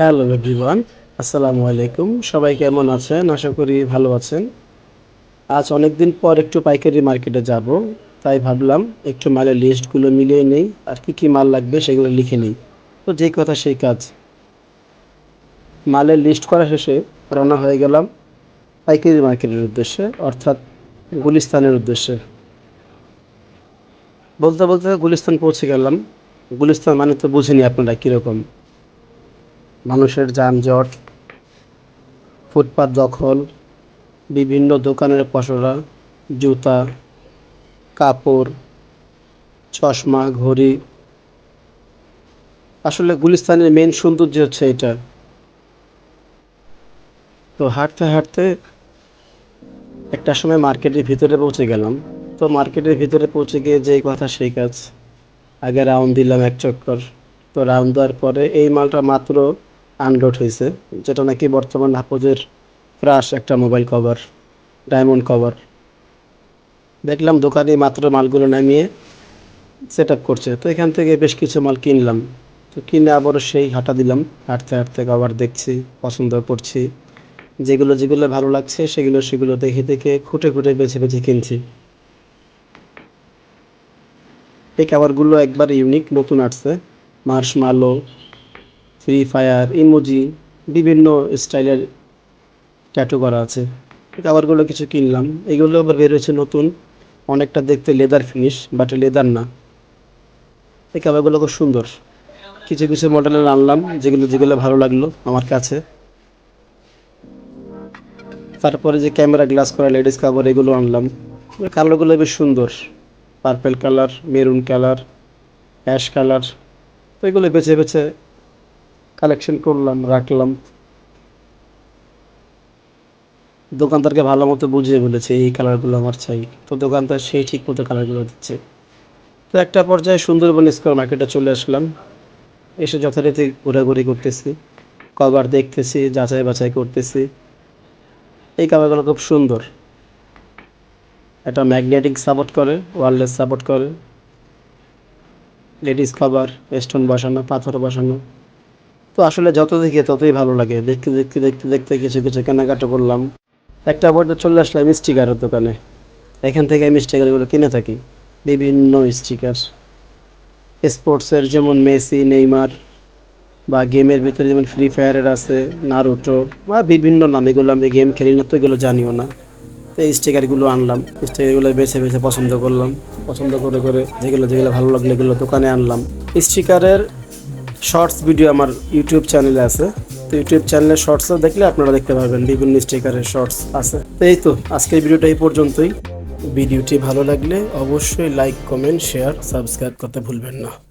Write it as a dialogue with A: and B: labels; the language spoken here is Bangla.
A: হ্যালো এভরিওয়ান আসসালামু আলাইকুম সবাই কেমন আছেন? আশা করি ভালো আছেন। আজ অনেক দিন পর একটু পাইকারি মার্কেটে যাব, তাই ভাবলাম একটু মালের লিস্টগুলো মিলিয়ে নেই, আর কি কি মাল লাগবে সেগুলো লিখে নিই। তো যেই কথা সেই কাজ। মালের লিস্ট করা শেষে রওনা হয়ে গেলাম পাইকারি মার্কেটের উদ্দেশ্যে, অর্থাৎ গুলিস্তানের উদ্দেশ্যে। বলতে বলতে গুলিস্তান পৌঁছে গেলাম। গুলিস্তান মানে তো বুঝিনি আপনারা কীরকম। মানুষের যানজট, ফুটপাত দখল, বিভিন্ন দোকানের পসরা, জুতা, কাপড়, চশমা, ঘড়ি। আসলে গুলিস্তানের মেন সৌন্দর্য হচ্ছে এটা। তো হাঁটতে হাঁটতে একটা সময় মার্কেটের ভিতরে পৌঁছে গেলাম। তো মার্কেটের ভিতরে পৌঁছে গিয়ে যেই কথা সেই কাজ। আগে রাউন্ড দিলাম এক চক্কর। তো রাউন্ড দেওয়ার পরে এই মালটা মাত্র আনলোড হয়েছে, যেটা নাকি বর্তমান হাফোজের ফ্রাশ একটা মোবাইল কভার ডায়মন্ড কভার দেখলাম দোকানে মাত্র মালগুলো নামিয়ে সেট আপ করছে। তো এখান থেকে বেশ কিছু মাল কিনলাম। তো কিনে আবারও সেই হাঁটা দিলাম। হাঁটতে হাঁটতে কভার দেখছি, পছন্দ করছি। যেগুলো যেগুলো ভালো লাগছে, সেগুলো সেগুলো দেখে দেখে খুঁটে খুঁটে বেছে বেছে কিনছি। এই কাভারগুলো একবার ইউনিক নতুন আসছে। Marshmallow free fire emoji বিভিন্ন স্টাইলের ট্যাটু করা আছে। এই কাভারগুলো কিছু কিনলাম। এগুলো আবার বের হয়েছে নতুন। অনেকটা দেখতে লেদার ফিনিশ বাট লেদার না। এই কাভারগুলো খুব সুন্দর। কিছু কিছু মডেলের আনলাম, যেগুলো যেগুলো ভালো লাগল আমার কাছে। তারপরে যে ক্যামেরা গ্লাস করা লেডিস কাভার এগুলো আনলাম। কালারগুলো বেশ সুন্দর। Purple colour maroon colour ash colour তো এগুলো বেছে বেছে কালেকশন করলাম, রাখলাম। দোকানদারকে ভালো মতো বুঝিয়ে বলেছে, এই কালারগুলো আমার চাই। তো দোকানদার সেই ঠিক মতো কালারগুলো দিচ্ছে। তো একটা পর্যায়ে সুন্দরবন স্কোয়ার মার্কেটে চলে আসলাম। এসে যথারীতি ঘোরাঘুরি করতেছি কভার দেখতেছি, যাচাই বাছাই করতেছি। এই কাভারগুলো খুব সুন্দর। এটা ম্যাগনেটিক সাপোর্ট করে ওয়ারলেস সাপোর্ট করে। লেডিস কভার স্টোন বসানো, পাথর বসানো। তো আসলে যত দেখি ততই ভালো লাগে। দেখতে দেখতে দেখতে দেখতে কিছু কিছু কেনাকাটা করলাম। একটা পর্যায়ে চলে আসলাম স্টিকারের দোকানে। এখান থেকে আমি স্টিকারগুলো কিনে থাকি। বিভিন্ন স্টিকার। স্পোর্টসের যেমন মেসি, নেইমার বা গেমের ভিতরে যেমন ফ্রি ফায়ারের আছে, নারুটো বা বিভিন্ন নাম এগুলো আমি গেম খেলি না, তো এগুলো জানিও না। তো এই স্টিকারগুলো আনলাম। স্টিকারগুলো বেছে বেছে পছন্দ করলাম। পছন্দ করে করে যেগুলো যেগুলো ভালো লাগল এগুলো দোকানে আনলাম। স্টিকারের শর্টস ভিডিও আমার ইউটিউব চ্যানেলে আছে। তো ইউটিউব চ্যানেলে শর্টসও দেখলে আপনারা দেখতে পারবেন বিভিন্ন স্টিকারের শর্টস আছে। তো এই তো, আজকের ভিডিওটা এই পর্যন্তই। ভিডিওটি ভালো লাগলে অবশ্যই লাইক কমেন্ট শেয়ার সাবস্ক্রাইব করতে ভুলবেন না।